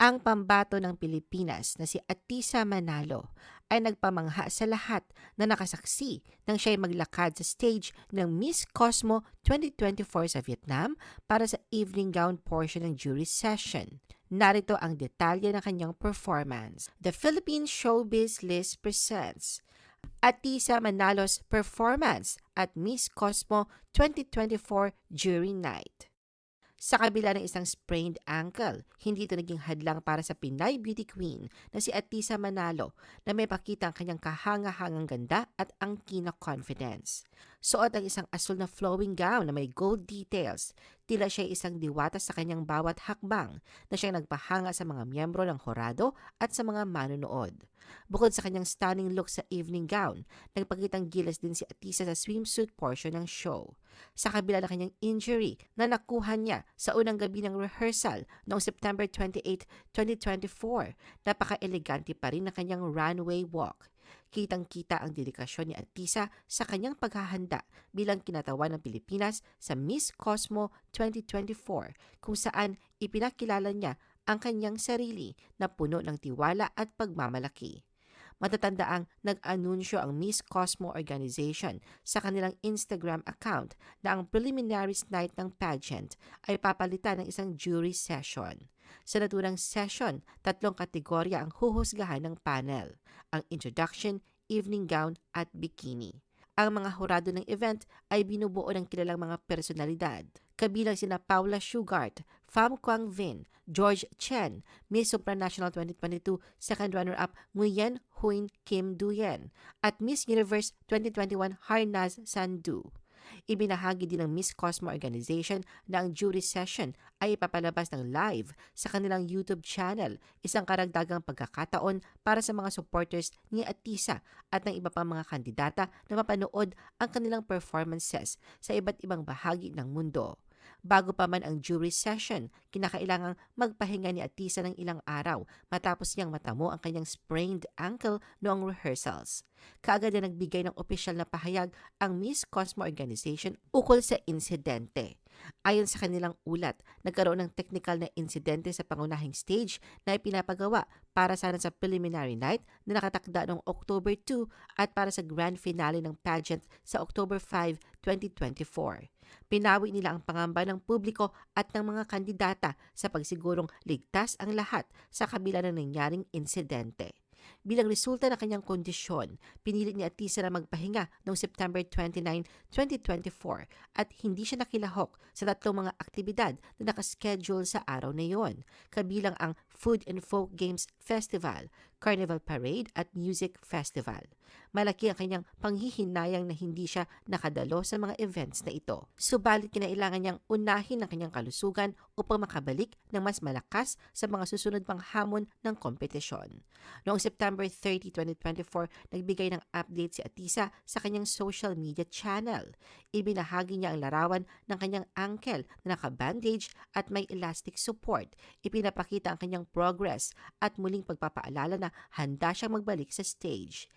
Ang pambato ng Pilipinas na si Atisa Manalo ay nagpamangha sa lahat na nakasaksi nang siya'y maglakad sa stage ng Miss Cosmo 2024 sa Vietnam para sa evening gown portion ng jury session. Narito ang detalye ng kanyang performance. The Philippine Showbiz List presents Atisa Manalo's performance at Miss Cosmo 2024 Jury Night. Sa kabila ng isang sprained ankle, hindi ito naging hadlang para sa Pinay beauty queen na si Atisa Manalo na may pakita ang kanyang kahanga-hangang ganda at angkin na confidence. Suot ang isang asul na flowing gown na may gold details. Tila siya isang diwata sa kanyang bawat hakbang na siyang nagpahanga sa mga miyembro ng horado at sa mga manonood. Bukod sa kanyang stunning look sa evening gown, nagpakitang gilas din si Atisa sa swimsuit portion ng show. Sa kabila ng kanyang injury na nakuha niya sa unang gabi ng rehearsal noong September 28, 2024, napaka-elegante pa rin ng kanyang runway walk. Kitang-kita ang dedikasyon ni Atisa sa kanyang paghahanda bilang kinatawan ng Pilipinas sa Miss Cosmo 2024 kung saan ipinakilala niya ang kanyang sarili na puno ng tiwala at pagmamalaki. Matatandaang nag-anunsyo ang Miss Cosmo Organization sa kanilang Instagram account na ang preliminaries night ng pageant ay papalitan ng isang jury session. Sa naturang session, tatlong kategorya ang huhusgahan ng panel, ang introduction, evening gown at bikini. Ang mga hurado ng event ay binubuo ng kilalang mga personalidad, kabilang sina Paula Shugart, Pham Quang Vin, George Chen, Miss Supranational 2022 second runner-up Nguyen Huyen Kim Duyen, at Miss Universe 2021 Harnaz Sandu. Ibinahagi din ng Miss Cosmo Organization na ang jury session ay ipapalabas ng live sa kanilang YouTube channel, isang karagdagang pagkakataon para sa mga supporters ni Atisa at ng iba pang mga kandidata na mapanood ang kanilang performances sa iba't ibang bahagi ng mundo. Bago pa man ang jury session, kinakailangang magpahinga ni Atisa ng ilang araw matapos niyang matamo ang kanyang sprained ankle noong rehearsals. Kaagad na nagbigay ng opisyal na pahayag ang Miss Cosmo Organization ukol sa insidente. Ayon sa kanilang ulat, nagkaroon ng technical na insidente sa pangunahing stage na ipinapagawa para sana sa preliminary night na nakatakda noong October 2 at para sa grand finale ng pageant sa October 5, 2024. Pinawi nila ang pangamba ng publiko at ng mga kandidata sa pagsigurong ligtas ang lahat sa kabila ng nangyaring insidente. Bilang resulta ng kanyang kondisyon, pinili ni Atisa na magpahinga noong September 29, 2024 at hindi siya nakilahok sa tatlong mga aktibidad na nakaschedule sa araw na iyon, kabilang ang Food and Folk Games Festival, Carnival Parade at Music Festival. Malaki ang kanyang panghihinayang na hindi siya nakadalo sa mga events na ito. Subalit kinailangan niyang unahin ang kanyang kalusugan upang makabalik ng mas malakas sa mga susunod pang hamon ng kompetisyon. Noong September 30, 2024, nagbigay ng update si Atisa sa kanyang social media channel. Ibinahagi niya ang larawan ng kanyang ankle na naka-bandage at may elastic support. Ipinapakita ang kanyang progress at muling pagpapaalala na handa siyang magbalik sa stage.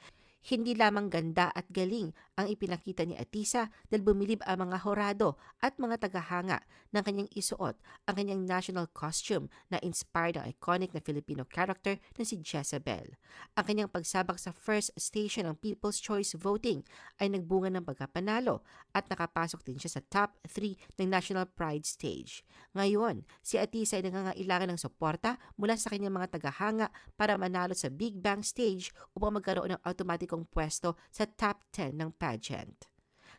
Hindi lamang ganda at galing ang ipinakita ni Atisa dahil bumilib ang mga horado at mga tagahanga ng kanyang isuot ang kanyang national costume na inspired ang iconic na Filipino character na si Jezebel. Ang kanyang pagsabak sa first station ng People's Choice Voting ay nagbunga ng pagkapanalo at nakapasok din siya sa top 3 ng National Pride Stage. Ngayon, si Atisa ay nangangailangan ng suporta mula sa kanyang mga tagahanga para manalo sa Big Bang Stage upang magkaroon ng automatic kong pwesto sa top 10 ng pageant.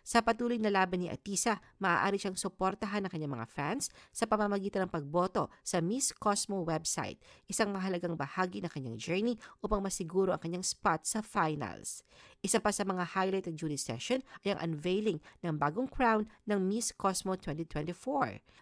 Sa patuloy na laban ni Atisa, maaari siyang suportahan ng kanyang mga fans sa pamamagitan ng pagboto sa Miss Cosmo website, isang mahalagang bahagi ng kanyang journey upang masiguro ang kanyang spot sa finals. Isa pa sa mga highlight ng jury session ay ang unveiling ng bagong crown ng Miss Cosmo 2024.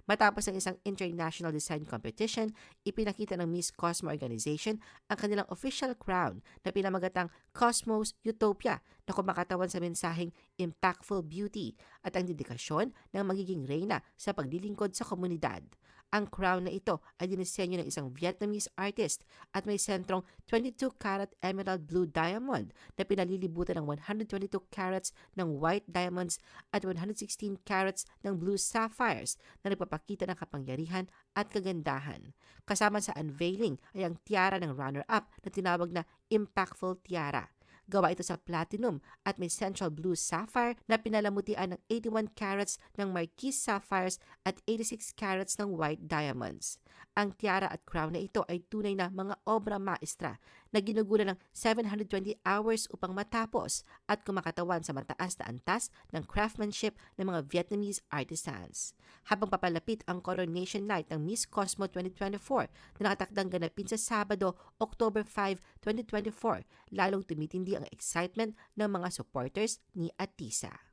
Matapos ang isang international design competition, ipinakita ng Miss Cosmo Organization ang kanilang official crown na pinamagatang Cosmos Utopia na kumakatawan sa mensaheng impactful beauty at ang dedikasyon ng magiging reyna sa paglilingkod sa komunidad. Ang crown na ito ay dinisenyo ng isang Vietnamese artist at may sentrong 22 karat emerald blue diamond na pinalilibutan ng 122 carats ng white diamonds at 116 carats ng blue sapphires na nagpapakita ng kapangyarihan at kagandahan. Kasama sa unveiling ay ang tiara ng runner-up na tinawag na Impactful Tiara. Gawa ito sa platinum at may central blue sapphire na pinalamutian ng 81 carats ng marquise sapphires at 86 carats ng white diamonds. Ang tiara at crown na ito ay tunay na mga obra maestra na ginugulan ng 720 hours upang matapos at kumakatawan sa mataas na antas ng craftsmanship ng mga Vietnamese artisans. Habang papalapit ang coronation night ng Miss Cosmo 2024 na nakatakdang ganapin sa Sabado, October 5, 2024, lalong tumitindi ang excitement ng mga supporters ni Atisa.